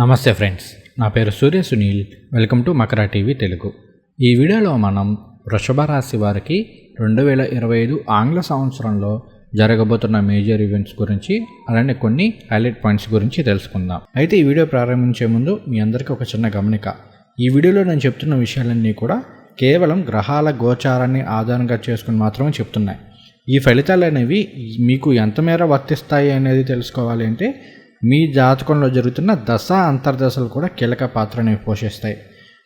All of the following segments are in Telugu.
నమస్తే ఫ్రెండ్స్ నా పేరు Surya Sunil welcome to Makara TV Telugu. ఈ వీడియోలో మనం వృషభ రాశి వారికి రెండు వేల ఇరవై ఐదు ఆంగ్ల సంవత్సరంలో జరగబోతున్న మేజర్ ఈవెంట్స్ గురించి అలానే కొన్ని హైలైట్ పాయింట్స్ గురించి తెలుసుకుందాం. అయితే ఈ వీడియో ప్రారంభించే ముందు మీ అందరికీ ఒక చిన్న గమనిక. ఈ వీడియోలో నేను చెప్తున్న విషయాలన్నీ కూడా కేవలం గ్రహాల గోచారాన్ని ఆధారంగా చేసుకుని మాత్రమే చెప్తున్నాయి. ఈ ఫలితాలు అనేవి మీకు ఎంతమేర వర్తిస్తాయి అనేది తెలుసుకోవాలి అంటే మీ జాతకంలో జరుగుతున్న దశ అంతర్దశలు కూడా కీలక పాత్రని పోషిస్తాయి.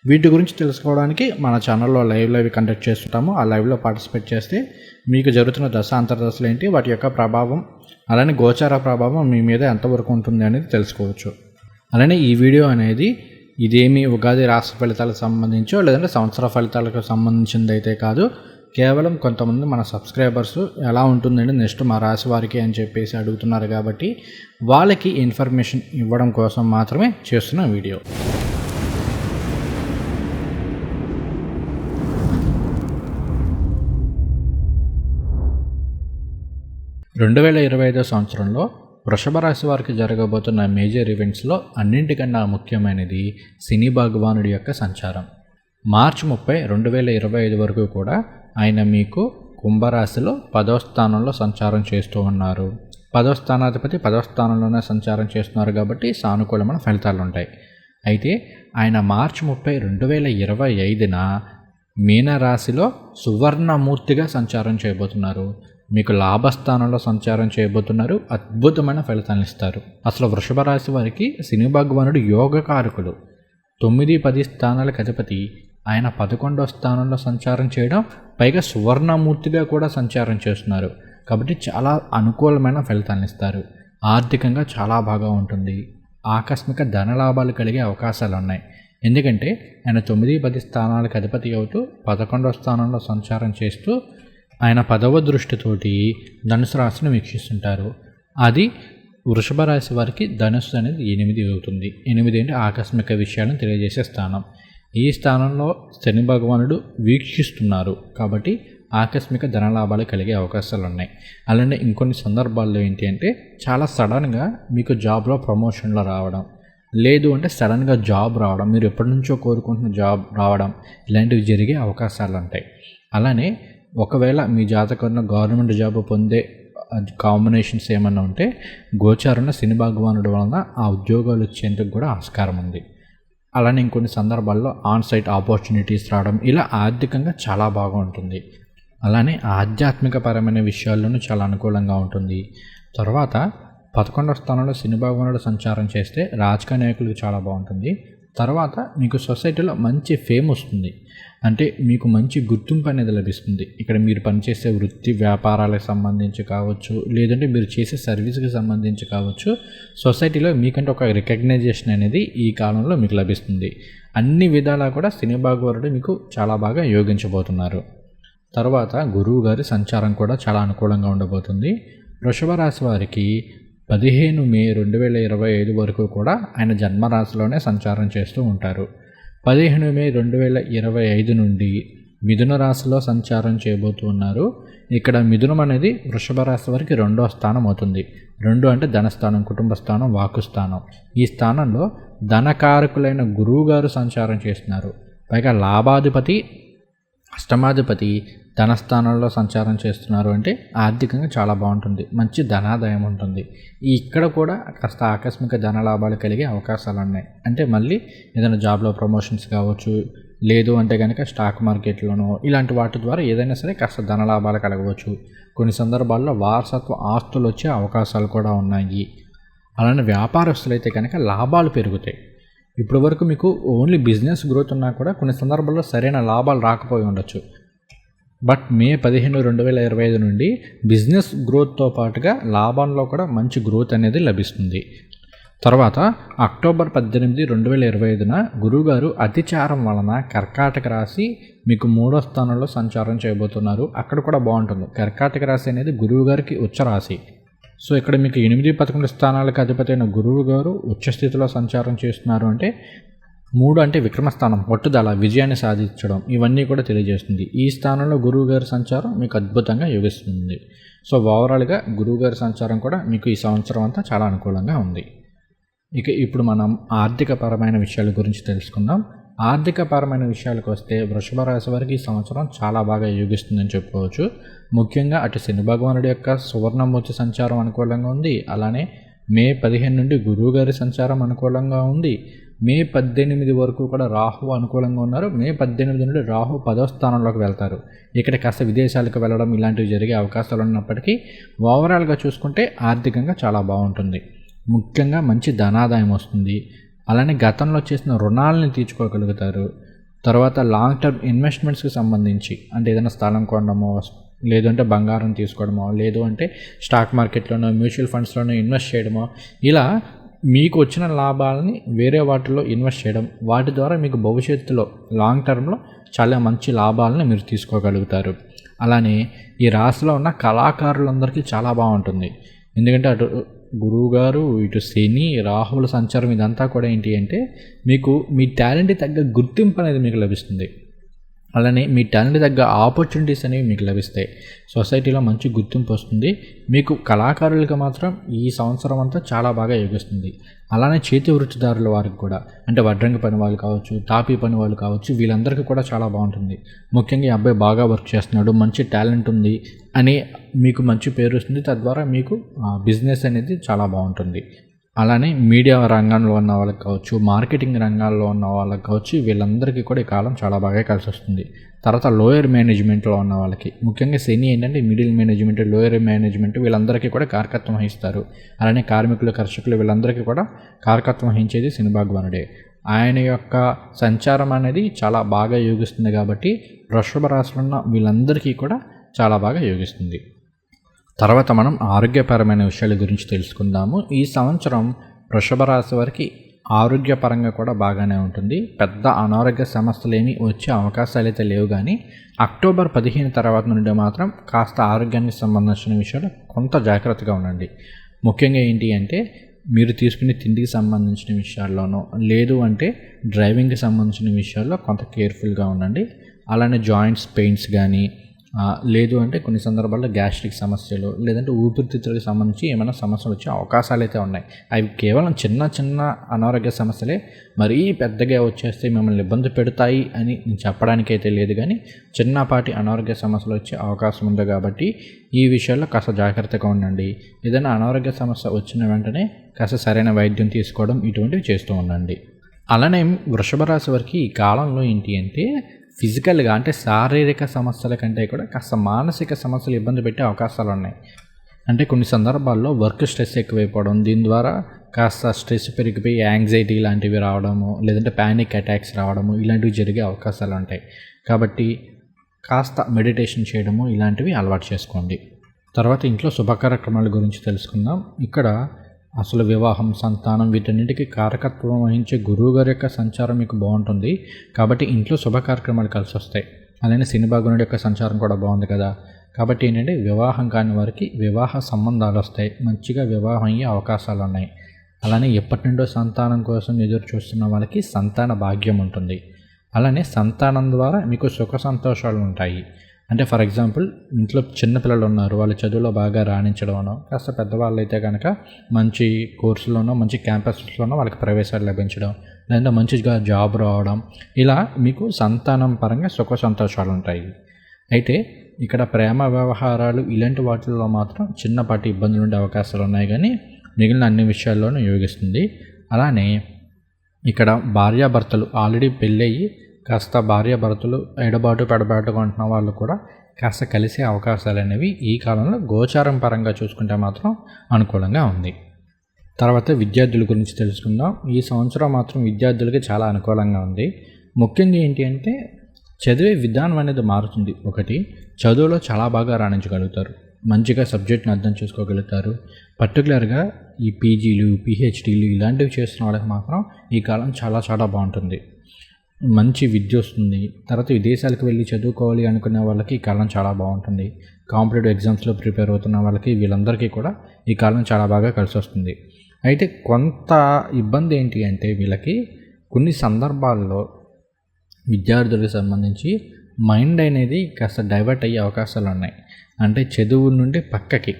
వీటి గురించి తెలుసుకోవడానికి మన ఛానల్లో లైవ్ లైవ్ కండక్ట్ చేస్తుంటాము. ఆ లైవ్లో పార్టిసిపేట్ చేస్తే మీకు జరుగుతున్న దశ అంతర్దశలు ఏంటి వాటి యొక్క ప్రభావం అలానే గోచార ప్రభావం మీ మీద ఎంతవరకు ఉంటుంది అనేది తెలుసుకోవచ్చు. అలానే ఈ వీడియో అనేది ఇదేమి ఉగాది రాష్ట్ర ఫలితాలకు సంబంధించో లేదంటే సంవత్సర ఫలితాలకు సంబంధించింది అయితే కాదు. కేవలం కొంతమంది మన సబ్స్క్రైబర్స్ ఎలా ఉంటుందండి నెక్స్ట్ మా రాశి వారికి అని చెప్పేసి అడుగుతున్నారు కాబట్టి వాళ్ళకి ఇన్ఫర్మేషన్ ఇవ్వడం కోసం మాత్రమే చేస్తున్న వీడియో. రెండు వేల ఇరవై ఐదో సంవత్సరంలో వృషభ రాశి వారికి జరగబోతున్న మేజర్ ఈవెంట్స్లో అన్నింటికన్నా ముఖ్యమైనది సినీ భగవానుడి యొక్క సంచారం. మార్చి ముప్పై రెండు వేల ఇరవై ఐదు వరకు కూడా ఆయన మీకు కుంభరాశిలో పదవ స్థానంలో సంచారం చేస్తూ ఉన్నారు. పదవ స్థానాధిపతి పదవ స్థానంలోనే సంచారం చేస్తున్నారు కాబట్టి సానుకూలమైన ఫలితాలు ఉంటాయి అయితే ఆయన మార్చి ముప్పై రెండు వేల ఇరవై ఐదున మీనరాశిలో సువర్ణమూర్తిగా సంచారం చేయబోతున్నారు. మీకు లాభస్థానంలో సంచారం చేయబోతున్నారు. అద్భుతమైన ఫలితాలను ఇస్తారు. అసలు వృషభ రాశి వారికి శని భగవానుడు యోగకారకుడు తొమ్మిది పది స్థానాలకు అధిపతి ఆయన పదకొండవ స్థానంలో సంచారం చేయడం పైగా సువర్ణమూర్తిగా కూడా సంచారం చేస్తున్నారు. కాబట్టి చాలా అనుకూలమైన ఫలితాలను ఇస్తారు. ఆర్థికంగా చాలా బాగా ఉంటుంది. ఆకస్మిక ధనలాభాలు కలిగే అవకాశాలు ఉన్నాయి. ఎందుకంటే ఆయన తొమ్మిది పది స్థానాలకు అధిపతి అవుతూ పదకొండవ స్థానంలో సంచారం చేస్తూ ఆయన పదవ దృష్టితోటి ధనుసు రాశిని వీక్షిస్తుంటారు. అది వృషభ రాశి వారికి ధనుసు అనేది ఎనిమిది అవుతుంది. ఎనిమిది అంటే ఆకస్మిక విషయాలను తెలియజేసే స్థానం. ఈ స్థానంలో శని భగవానుడు వీక్షిస్తున్నారు కాబట్టి ఆకస్మిక ధనలాభాలు కలిగే అవకాశాలు ఉన్నాయి. అలానే ఇంకొన్ని సందర్భాల్లో ఏంటి అంటే చాలా సడన్గా మీకు జాబ్లో ప్రమోషన్లో రావడం లేదు అంటే సడన్గా జాబ్ రావడం మీరు ఎప్పటి నుంచో కోరుకుంటున్న జాబ్ రావడం ఇలాంటివి జరిగే అవకాశాలు ఉంటాయి. అలానే ఒకవేళ మీ జాతకంలో గవర్నమెంట్ జాబ్ పొందే కాంబినేషన్స్ ఏమన్నా ఉంటే గోచారున్న శని భగవానుడు వలన ఆ ఉద్యోగాలు వచ్చేందుకు కూడా ఆస్కారం ఉంది. అలానే ఇంకొన్ని సందర్భాల్లో ఆన్ సైట్ ఆపర్చునిటీస్ రావడం ఇలా ఆర్థికంగా చాలా బాగా ఉంటుంది అలానే ఆధ్యాత్మిక పరమైన విషయాల్లోనూ చాలా అనుకూలంగా ఉంటుంది. తర్వాత పదకొండవ స్థానంలో శని భగవానుడు సంచారం చేస్తే రాజకీయ నాయకులకు చాలా బాగుంటుంది. తర్వాత మీకు సొసైటీలో మంచి ఫేమ్ వస్తుంది. అంటే మీకు మంచి గుర్తింపు అనేది లభిస్తుంది. ఇక్కడ మీరు పనిచేసే వృత్తి వ్యాపారాలకు సంబంధించి కావచ్చు లేదంటే మీరు చేసే సర్వీస్కి సంబంధించి కావచ్చు సొసైటీలో మీకంటే ఒక రికగ్నైజేషన్ అనేది ఈ కాలంలో మీకు లభిస్తుంది. అన్ని విధాలా కూడా సినిమాగోరుడు మీకు చాలా బాగా యోగించబోతున్నారు. తర్వాత గురువు గారి సంచారం కూడా చాలా అనుకూలంగా ఉండబోతుంది. వృషభ రాశి వారికి పదిహేను మే రెండు వేల ఇరవై ఐదు వరకు కూడా ఆయన జన్మరాశిలోనే సంచారం చేస్తూ ఉంటారు. పదిహేను మే రెండు వేల ఇరవై ఐదు నుండి మిథున రాశిలో సంచారం చేయబోతున్నారు ఇక్కడ మిథునం అనేది వృషభ రాశి వారికి రెండో స్థానం అవుతుంది. రెండు అంటే ధనస్థానం కుటుంబ స్థానం వాకు స్థానం. ఈ స్థానంలో ధనకారకులైన గురువు గారు సంచారం చేస్తున్నారు. పైగా లాభాధిపతి అష్టమాధిపతి ధనస్థానంలో సంచారం చేస్తున్నారు అంటే ఆర్థికంగా చాలా బాగుంటుంది. మంచి ధనాదాయం ఉంటుంది. ఇక్కడ కూడా కాస్త ఆకస్మిక ధన లాభాలు కలిగే అవకాశాలు ఉన్నాయి. అంటే మళ్ళీ ఏదైనా జాబ్లో ప్రమోషన్స్ కావచ్చు లేదు అంటే కనుక స్టాక్ మార్కెట్లోనో ఇలాంటి వాటి ద్వారా ఏదైనా సరే కాస్త ధన లాభాలు కలగవచ్చు. కొన్ని సందర్భాల్లో వారసత్వ ఆస్తులు వచ్చే అవకాశాలు కూడా ఉన్నాయి. అలానే వ్యాపారస్తులు అయితే కనుక లాభాలు పెరుగుతాయి. ఇప్పటి వరకు మీకు ఓన్లీ బిజినెస్ గ్రోత్ ఉన్నా కూడా కొన్ని సందర్భాల్లో సరైన లాభాలు రాకపోయి ఉండొచ్చు. బట్ మే పదిహేను రెండు వేల ఇరవై ఐదు నుండి బిజినెస్ గ్రోత్తో పాటుగా లాభంలో కూడా మంచి గ్రోత్ అనేది లభిస్తుంది. తర్వాత అక్టోబర్ పద్దెనిమిది రెండు వేల ఇరవై ఐదున గురువుగారు అతిచారం వలన కర్కాటక రాశి మీకు మూడో స్థానంలో సంచారం చేయబోతున్నారు. అక్కడ కూడా బాగుంటుంది. కర్కాటక రాశి అనేది గురువు గారికి ఉచ్చ రాశి. సో ఇక్కడ మీకు ఎనిమిది పదకొండు స్థానాలకు అధిపతి అయిన గురువు గారు ఉచ్చస్థితిలో సంచారం చేస్తున్నారు అంటే మూడు అంటే విక్రమస్థానం పట్టుదల విజయాన్ని సాధించడం ఇవన్నీ కూడా తెలియజేస్తుంది. ఈ స్థానంలో గురువు గారి సంచారం మీకు అద్భుతంగా యోగిస్తుంది. సో ఓవరాల్గా గురువుగారి సంచారం కూడా మీకు ఈ సంవత్సరం అంతా చాలా అనుకూలంగా ఉంది. ఇక ఇప్పుడు మనం ఆర్థిక పరమైన విషయాల గురించి తెలుసుకుందాం. ఆర్థిక పరమైన విషయాలకు వస్తే వృషభ రాశి వారికి ఈ సంవత్సరం చాలా బాగా యోగిస్తుందని చెప్పుకోవచ్చు. ముఖ్యంగా అటు శని భగవానుడి యొక్క సువర్ణమూర్తి సంచారం అనుకూలంగా ఉంది. అలానే మే పదిహేను నుండి గురువుగారి సంచారం అనుకూలంగా ఉంది. మే పద్దెనిమిది వరకు కూడా రాహు అనుకూలంగా ఉన్నారు. మే పద్దెనిమిది నుండి రాహు పదో స్థానంలోకి వెళ్తారు. ఇక్కడ కాస్త విదేశాలకు వెళ్ళడం ఇలాంటివి జరిగే అవకాశాలు ఉన్నప్పటికీ ఓవరాల్గా చూసుకుంటే ఆర్థికంగా చాలా బాగుంటుంది. ముఖ్యంగా మంచి ధనాదాయం వస్తుంది. అలానే గతంలో చేసిన రుణాలని తీర్చుకోగలుగుతారు. తర్వాత లాంగ్ టర్మ్ ఇన్వెస్ట్మెంట్స్కి సంబంధించి అంటే ఏదైనా స్థలం కొనడమో లేదంటే బంగారం తీసుకోవడమో లేదు అంటే స్టాక్ మార్కెట్లోనో మ్యూచువల్ ఫండ్స్లోనో ఇన్వెస్ట్ చేయడమో ఇలా మీకు వచ్చిన లాభాలని వేరే వాటిలో ఇన్వెస్ట్ చేయడం వాటి ద్వారా మీకు భవిష్యత్తులో లాంగ్ టర్మ్లో చాలా మంచి లాభాలను మీరు తీసుకోగలుగుతారు. అలానే ఈ రాశిలో ఉన్న కళాకారులందరికీ చాలా బాగుంటుంది. ఎందుకంటే అటు గురువుగారు ఇటు శని రాహుల సంచారం ఇదంతా కూడా ఏంటి అంటే మీకు మీ టాలెంట్ తగ్గ గుర్తింపు అనేది మీకు లభిస్తుంది. అలానే మీ టాలెంట్ తగ్గ ఆపర్చునిటీస్ అనేవి మీకు లభిస్తాయి. సొసైటీలో మంచి గుర్తింపు వస్తుంది. మీకు కళాకారులకు మాత్రం ఈ సంవత్సరం అంతా చాలా బాగా యోగిస్తుంది. అలానే చేతి వృత్తిదారుల వారికి కూడా. అంటే వడ్రంగి పని వాళ్ళు కావచ్చు తాపీ పని వాళ్ళు కావచ్చు వీళ్ళందరికీ కూడా చాలా బాగుంటుంది. ముఖ్యంగా ఈ అబ్బాయి బాగా వర్క్ చేస్తున్నాడు మంచి టాలెంట్ ఉంది అని మీకు మంచి పేరు వస్తుంది. తద్వారా మీకు బిజినెస్ అనేది చాలా బాగుంటుంది. అలానే మీడియా రంగంలో ఉన్న వాళ్ళకి కావచ్చు మార్కెటింగ్ రంగాల్లో ఉన్న వాళ్ళకి కావచ్చు వీళ్ళందరికీ కూడా ఈ కాలం చాలా బాగా కలిసి వస్తుంది. తర్వాత లోయర్ మేనేజ్మెంట్లో ఉన్న వాళ్ళకి ముఖ్యంగా శని ఏంటంటే మిడిల్ మేనేజ్మెంట్ లోయర్ మేనేజ్మెంట్ వీళ్ళందరికీ కూడా కారకత్వం వహిస్తారు. అలానే కార్మికులు కర్షకులు వీళ్ళందరికీ కూడా కారకత్వం వహించేది శని భగవానుడే. ఆయన యొక్క సంచారం అనేది చాలా బాగా యోగిస్తుంది కాబట్టి వృషభ రాశిలో ఉన్న వీళ్ళందరికీ కూడా చాలా బాగా యోగిస్తుంది. తర్వాత మనం ఆరోగ్యపరమైన విషయాల గురించి తెలుసుకుందాము. ఈ సంవత్సరం వృషభ రాశి వారికి ఆరోగ్యపరంగా కూడా బాగానే ఉంటుంది. పెద్ద అనారోగ్య సమస్యలు ఏమీ వచ్చే అవకాశాలు అయితే లేవు కానీ అక్టోబర్ పదిహేను తర్వాత నుండి మాత్రం కాస్త ఆరోగ్యానికి సంబంధించిన విషయాలు కొంత జాగ్రత్తగా ఉండండి. ముఖ్యంగా ఏంటి అంటే మీరు తీసుకునే తిండికి సంబంధించిన విషయాల్లోనో లేదు అంటే డ్రైవింగ్కి సంబంధించిన విషయాల్లో కొంత కేర్ఫుల్గా ఉండండి. అలానే జాయింట్స్ పెయిన్స్ కానీ లేదు అంటే కొన్ని సందర్భాల్లో గ్యాస్ట్రిక్ సమస్యలు లేదంటే ఊపిరితిత్తులకు సంబంధించి ఏమైనా సమస్యలు వచ్చే అవకాశాలు అయితే ఉన్నాయి. అవి కేవలం చిన్న చిన్న అనారోగ్య సమస్యలే. మరీ పెద్దగా వచ్చేస్తే మిమ్మల్ని ఇబ్బంది పెడతాయి అని నేను చెప్పడానికైతే లేదు కానీ చిన్నపాటి అనారోగ్య సమస్యలు వచ్చే అవకాశం ఉంది కాబట్టి ఈ విషయాల్లో కాస్త జాగ్రత్తగా ఉండండి. ఏదైనా అనారోగ్య సమస్య వచ్చిన వెంటనే కాస్త సరైన వైద్యం తీసుకోవడం ఇటువంటివి చేస్తూ ఉండండి. అలానే వృషభ రాశి వారికి ఈ కాలంలో ఏంటి అంటే ఫిజికల్గా అంటే శారీరక సమస్యల కంటే కూడా కాస్త మానసిక సమస్యలు ఇబ్బంది పెట్టే అవకాశాలు ఉన్నాయి అంటే కొన్ని సందర్భాల్లో వర్క్ స్ట్రెస్ ఎక్కువైపోవడం దీని ద్వారా కాస్త స్ట్రెస్ పెరిగిపోయి యాంగ్జైటీ లాంటివి రావడము లేదంటే ప్యానిక్ అటాక్స్ రావడము ఇలాంటివి జరిగే అవకాశాలు ఉంటాయి కాబట్టి కాస్త మెడిటేషన్ చేయడము ఇలాంటివి అలవాటు చేసుకోండి. తర్వాత ఇంట్లో శుభ కార్యక్రమాల గురించి తెలుసుకుందాం. ఇక్కడ అసలు వివాహం సంతానం వీటన్నిటికీ కారకత్వం వహించే గురువు గారి యొక్క సంచారం మీకు బాగుంటుంది. కాబట్టి ఇంట్లో శుభ కార్యక్రమాలు కలిసి వస్తాయి. అలానే శని యొక్క సంచారం కూడా బాగుంది కదా. కాబట్టి ఏంటంటే వివాహం కాని వారికి వివాహ సంబంధాలు వస్తాయి. మంచిగా వివాహం అయ్యే అవకాశాలు ఉన్నాయి. అలానే ఎప్పటి నుండో సంతానం కోసం ఎదురు చూస్తున్న వాళ్ళకి సంతాన భాగ్యం ఉంటుంది. అలానే సంతానం ద్వారా మీకు సుఖ సంతోషాలు ఉంటాయి. అంటే ఫర్ ఎగ్జాంపుల్ ఇంట్లో చిన్నపిల్లలు ఉన్నారు వాళ్ళ చదువులో బాగా రాణించడంలో కాస్త పెద్దవాళ్ళు అయితే కనుక మంచి కోర్సులోనో మంచి క్యాంపస్లోనో వాళ్ళకి ప్రవేశాలు లభించడం లేదా మంచిగా జాబ్ రావడం ఇలా మీకు సంతానం పరంగా సుఖ సంతోషాలు ఉంటాయి. అయితే ఇక్కడ ప్రేమ వ్యవహారాలు ఇలాంటి వాటిల్లో మాత్రం చిన్నపాటి ఇబ్బందులు ఉండే అవకాశాలు ఉన్నాయి కానీ మిగిలిన అన్ని విషయాల్లోనూ యోగిస్తుంది. అలానే ఇక్కడ భార్యాభర్తలు ఆల్రెడీ పెళ్ళయి కాస్త భార్యాభర్తలు ఎడబాటు పెడబాటుకుంటున్న వాళ్ళు కూడా కాస్త కలిసే అవకాశాలు అనేవి ఈ కాలంలో గోచారం పరంగా చూసుకుంటే మాత్రం అనుకూలంగా ఉంది. తర్వాత విద్యార్థుల గురించి తెలుసుకుందాం. ఈ సంవత్సరం మాత్రం విద్యార్థులకి చాలా అనుకూలంగా ఉంది. ముఖ్యంగా ఏంటి అంటే చదివే విధానం అనేది మారుతుంది. ఒకటి చదువులో చాలా బాగా రాణించగలుగుతారు. మంచిగా సబ్జెక్ట్ని అర్థం చేసుకోగలుగుతారు. పర్టికులర్గా ఈ పీజీలు పిహెచ్డీలు ఇలాంటివి చేస్తున్న వాళ్ళకి మాత్రం ఈ కాలం చాలా చాలా బాగుంటుంది. మంచి విద్య వస్తుంది. తర్వాత విదేశాలకు వెళ్ళి చదువుకోవాలి అనుకునే వాళ్ళకి ఈ కాలం చాలా బాగుంటుంది. కాంపిటేటివ్ ఎగ్జామ్స్లో ప్రిపేర్ అవుతున్న వాళ్ళకి వీళ్ళందరికీ కూడా ఈ కాలం చాలా బాగా కలిసి వస్తుంది. అయితే కొంత ఇబ్బంది ఏంటి అంటే వీళ్ళకి కొన్ని సందర్భాల్లో విద్యార్థులకు సంబంధించి మైండ్ అనేది కాస్త డైవర్ట్ అయ్యే అవకాశాలు ఉన్నాయి. అంటే చదువు నుండి పక్కకి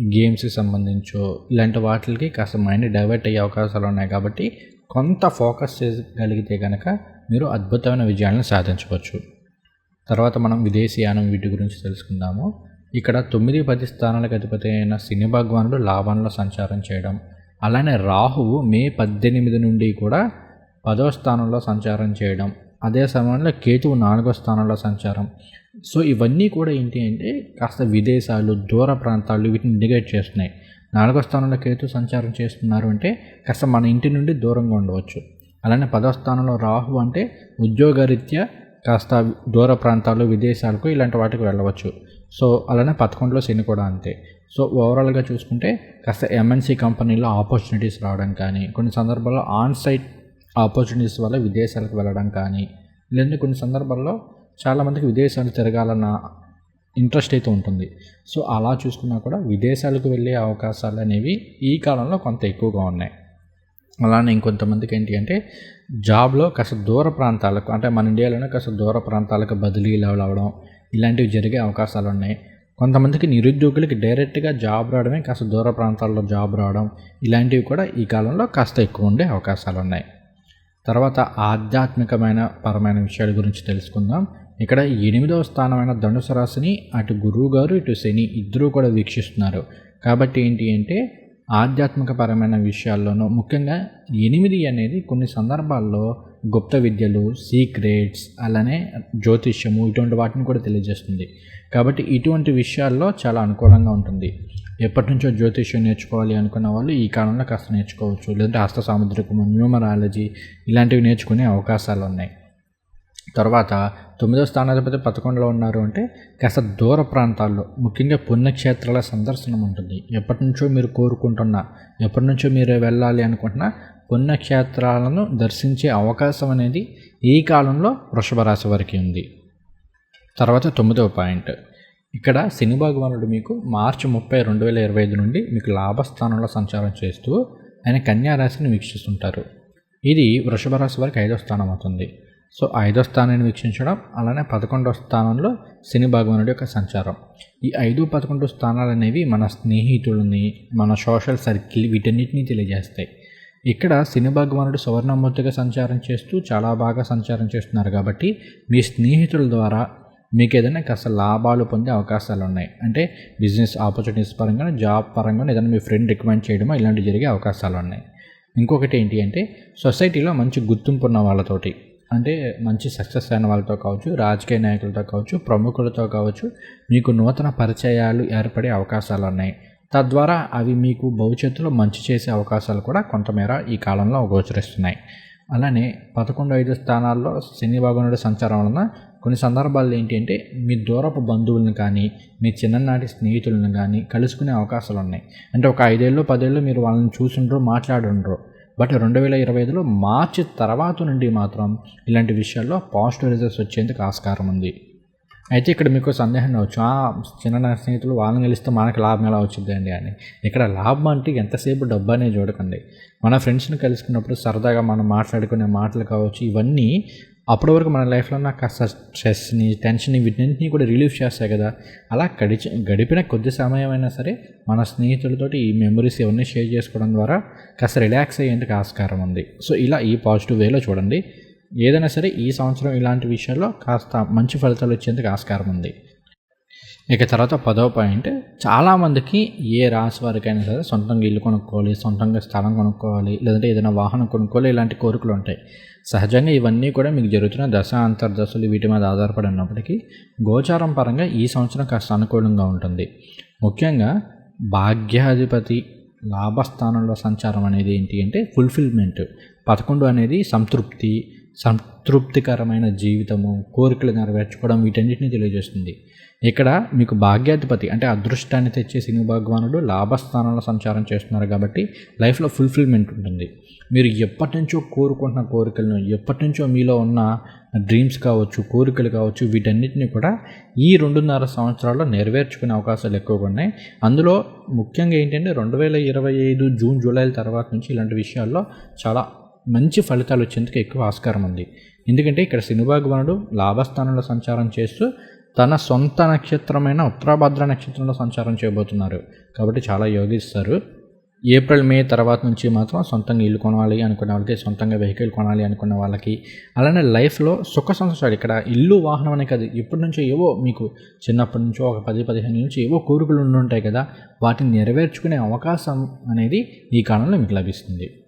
గేమ్స్కి సంబంధించో ఇలాంటి వాటికి కాస్త మైండ్ డైవర్ట్ అయ్యే అవకాశాలు ఉన్నాయి. కాబట్టి కొంత ఫోకస్ చేయగలిగితే కనుక మీరు అద్భుతమైన విజయాలను సాధించవచ్చు. తర్వాత మనం విదేశీయానం వీటి గురించి తెలుసుకుందాము. ఇక్కడ తొమ్మిది పది స్థానాలకు అధిపతి అయిన శని భగవానుడు లాభంలో సంచారం చేయడం. అలానే రాహువు మే పద్దెనిమిది నుండి కూడా పదవ స్థానంలో సంచారం చేయడం. అదే సమయంలో కేతువు నాలుగో స్థానంలో సంచారం. సో ఇవన్నీ కూడా ఏంటి అంటే కాస్త విదేశాలు దూర ప్రాంతాలు వీటిని ఇండికేట్ చేస్తున్నాయి. నాలుగో స్థానంలో కేతు సంచారం చేస్తున్నారు అంటే కాస్త మన ఇంటి నుండి దూరంగా ఉండవచ్చు. అలానే పదవ స్థానంలో రాహు అంటే ఉద్యోగరీత్యా కాస్త దూర ప్రాంతాలు విదేశాలకు ఇలాంటి వాటికి వెళ్ళవచ్చు. సో అలానే పదకొండులో శని కూడా అంతే. సో ఓవరాల్గా చూసుకుంటే కాస్త ఎంఎన్సీ కంపెనీలో ఆపర్చునిటీస్ రావడం కానీ కొన్ని సందర్భాల్లో ఆన్ సైట్ ఆపర్చునిటీస్ వల్ల విదేశాలకు వెళ్ళడం కానీ లేదంటే కొన్ని సందర్భాల్లో చాలామందికి విదేశాలు తిరగాలన్న ఇంట్రెస్ట్ అయితే ఉంటుంది. సో అలా చూసుకున్నా కూడా విదేశాలకు వెళ్ళే అవకాశాలు అనేవి ఈ కాలంలో కొంత ఎక్కువగా ఉన్నాయి. అలానే ఇంకొంతమందికి ఏంటి అంటే జాబ్లో కాస్త దూర ప్రాంతాలకు అంటే మన ఇండియాలోనే కాస్త దూర ప్రాంతాలకు బదిలీలు అవడం ఇలాంటివి జరిగే అవకాశాలు ఉన్నాయి. కొంతమందికి నిరుద్యోగులకి డైరెక్ట్గా జాబ్ రావడమే కాస్త దూర ప్రాంతాల్లో జాబ్ రావడం ఇలాంటివి కూడా ఈ కాలంలో కాస్త ఎక్కువ ఉండే అవకాశాలు ఉన్నాయి. తర్వాత ఆధ్యాత్మికమైన పరమైన విషయాల గురించి తెలుసుకుందాం. ఇక్కడ ఎనిమిదవ స్థానమైన ధనుసు రాశిని అటు గురువు గారు ఇటు శని ఇద్దరూ కూడా వీక్షిస్తున్నారు. కాబట్టి ఏంటి అంటే ఆధ్యాత్మిక పరమైన విషయాల్లోనూ ముఖ్యంగా ఎనిమిది అనేది కొన్ని సందర్భాల్లో గుప్త విద్యలు సీక్రెట్స్ అలానే జ్యోతిష్యము ఇటువంటి వాటిని కూడా తెలియజేస్తుంది. కాబట్టి ఇటువంటి విషయాల్లో చాలా అనుకూలంగా ఉంటుంది. ఎప్పటి నుంచో జ్యోతిష్యం నేర్చుకోవాలి అనుకున్న వాళ్ళు ఈ కాలంలో కాస్త నేర్చుకోవచ్చు. లేదంటే హస్త సాముద్రికము న్యూమరాలజీ ఇలాంటివి నేర్చుకునే అవకాశాలు ఉన్నాయి తర్వాత తొమ్మిదో స్థానాధిపతి పదకొండులో ఉన్నారు అంటే కాస్త దూర ప్రాంతాల్లో ముఖ్యంగా పుణ్యక్షేత్రాల సందర్శనం ఉంటుంది. ఎప్పటి నుంచో మీరు కోరుకుంటున్నా ఎప్పటి నుంచో మీరు వెళ్ళాలి అనుకుంటున్నా పుణ్యక్షేత్రాలను దర్శించే అవకాశం అనేది ఈ కాలంలో వృషభ రాశి వారికి ఉంది. తర్వాత తొమ్మిదవ పాయింట్. ఇక్కడ శని భగవానుడు మీకు మార్చి ముప్పై రెండు వేల ఇరవై ఐదు నుండి మీకు లాభస్థానంలో సంచారం చేస్తూ ఆయన కన్యా రాశిని వీక్షిస్తుంటారు. ఇది వృషభ రాశి వారికి ఐదో స్థానం అవుతుంది. సో ఐదో స్థానాన్ని వీక్షించడం అలానే పదకొండో స్థానంలో శని భగవానుడి యొక్క సంచారం. ఈ ఐదు పదకొండు స్థానాలు అనేవి మన స్నేహితులని మన సోషల్ సర్కిల్ వీటన్నిటిని తెలియజేస్తాయి. ఇక్కడ శని భగవానుడు సువర్ణమూర్తిగా సంచారం చేస్తూ చాలా బాగా సంచారం చేస్తున్నారు కాబట్టి మీ స్నేహితుల ద్వారా మీకు ఏదైనా కాస్త లాభాలు పొందే అవకాశాలు ఉన్నాయి అంటే బిజినెస్ ఆపర్చునిటీస్ పరంగా జాబ్ పరంగా ఏదైనా మీ ఫ్రెండ్ రికమెండ్ చేయడమో ఇలాంటివి జరిగే అవకాశాలు ఉన్నాయి ఇంకొకటి ఏంటి అంటే సొసైటీలో మంచి గుర్తింపు ఉన్న వాళ్ళతోటి అంటే మంచి సక్సెస్ అయిన వాళ్ళతో కావచ్చు రాజకీయ నాయకులతో కావచ్చు ప్రముఖులతో కావచ్చు మీకు నూతన పరిచయాలు ఏర్పడే అవకాశాలు ఉన్నాయి. తద్వారా అవి మీకు భవిష్యత్తులో మంచి చేసే అవకాశాలు కూడా కొంతమేర ఈ కాలంలో గోచరిస్తున్నాయి. అలానే పదకొండు ఐదు స్థానాల్లో శని భగవానుడి సంచారం వలన కొన్ని సందర్భాల్లో ఏంటి అంటే మీ దూరపు బంధువులను కానీ మీ చిన్ననాటి స్నేహితులను కానీ కలుసుకునే అవకాశాలు ఉన్నాయి. అంటే ఒక ఐదేళ్ళు పదేళ్ళు మీరు వాళ్ళని చూసుండ్రు మాట్లాడుండ్రు. బట్ రెండు వేల ఇరవై ఐదులో మార్చి తర్వాత నుండి మాత్రం ఇలాంటి విషయాల్లో పాజిటివ్ రిజల్ట్స్ వచ్చేందుకు ఆస్కారం ఉంది. అయితే ఇక్కడ మీకు సందేహం రావచ్చు. "ఆ, చిన్న స్నేహితులు వాళ్ళని గెలిస్తే మనకి లాభం ఎలా వచ్చిందండి అని. ఇక్కడ లాభం అంటే ఎంతసేపు డబ్బు అనేది చూడకండి. మన ఫ్రెండ్స్ని కలుసుకున్నప్పుడు సరదాగా మనం మాట్లాడుకునే మాటలు కావచ్చు ఇవన్నీ అప్పటి వరకు మన లైఫ్లో నాకు కాస్త స్ట్రెస్ని టెన్షన్ వీటిని కూడా రిలీఫ్ చేస్తాయి కదా. అలా గడిచి గడిపిన కొద్ది సమయం అయినా సరే మన స్నేహితులతోటి ఈ మెమరీస్ ఇవన్నీ షేర్ చేసుకోవడం ద్వారా కాస్త రిలాక్స్ అయ్యేందుకు ఆస్కారం ఉంది. సో ఇలా ఈ పాజిటివ్ వేలో చూడండి. ఏదైనా సరే ఈ సంవత్సరం ఇలాంటి విషయాల్లో కాస్త మంచి ఫలితాలు వచ్చేందుకు ఆస్కారం ఉంది. ఇక తర్వాత పదవ పాయింట్ చాలామందికి ఏ రాశి వారికైనా సరే సొంతంగా ఇల్లు కొనుక్కోవాలి సొంతంగా స్థలం కొనుక్కోవాలి లేదంటే ఏదైనా వాహనం కొనుక్కోవాలి ఇలాంటి కోరికలు ఉంటాయి. సహజంగా ఇవన్నీ కూడా మీకు జరుగుతున్న దశ అంతర్దశలు వీటి మీద ఆధారపడి ఉన్నప్పటికీ గోచారం పరంగా ఈ సంవత్సరం కాస్త అనుకూలంగా ఉంటుంది. ముఖ్యంగా భాగ్యాధిపతి లాభస్థానంలో సంచారం అనేది ఏంటి అంటే ఫుల్ఫిల్మెంట్ పదకొండు అనేది సంతృప్తి సంతృప్తికరమైన జీవితము కోరికలు నెరవేర్చుకోవడం వీటన్నిటిని తెలియజేస్తుంది. ఇక్కడ మీకు భాగ్యాధిపతి అంటే అదృష్టాన్ని తెచ్చే శని భగవానుడు లాభస్థానంలో సంచారం చేస్తున్నారు కాబట్టి లైఫ్లో ఫుల్ఫిల్మెంట్ ఉంటుంది. మీరు ఎప్పటి నుంచో కోరుకుంటున్న కోరికలను ఎప్పటి నుంచో మీలో ఉన్న డ్రీమ్స్ కావచ్చు కోరికలు కావచ్చు వీటన్నిటిని కూడా ఈ రెండున్నర సంవత్సరాల్లో నెరవేర్చుకునే అవకాశాలు ఎక్కువగా ఉన్నాయి. అందులో ముఖ్యంగా ఏంటంటే రెండు వేల ఇరవై ఐదు జూన్ జూలైల తర్వాత నుంచి ఇలాంటి విషయాల్లో చాలా మంచి ఫలితాలు వచ్చేందుకు ఎక్కువ ఆస్కారం ఉంది. ఎందుకంటే ఇక్కడ శనిభాగవానుడు లాభస్థానంలో సంచారం చేస్తూ తన సొంత నక్షత్రమైన ఉత్తరాభద్ర నక్షత్రంలో సంచారం చేయబోతున్నారు. కాబట్టి చాలా యోగిస్తారు. ఏప్రిల్ మే తర్వాత నుంచి మాత్రం సొంతంగా ఇల్లు కొనాలి అనుకున్న వాళ్ళకి సొంతంగా వెహికల్ కొనాలి అనుకున్న వాళ్ళకి అలానే లైఫ్లో సుఖ సంతోషాలు. ఇక్కడ ఇల్లు వాహనం అనే కాదు ఇప్పటి నుంచో ఏవో మీకు చిన్నప్పటి నుంచో ఒక పది పదిహేను నుంచి ఏవో కోరికలు ఉండుంటాయి కదా వాటిని నెరవేర్చుకునే అవకాశం అనేది ఈ కాలంలో మీకు లభిస్తుంది.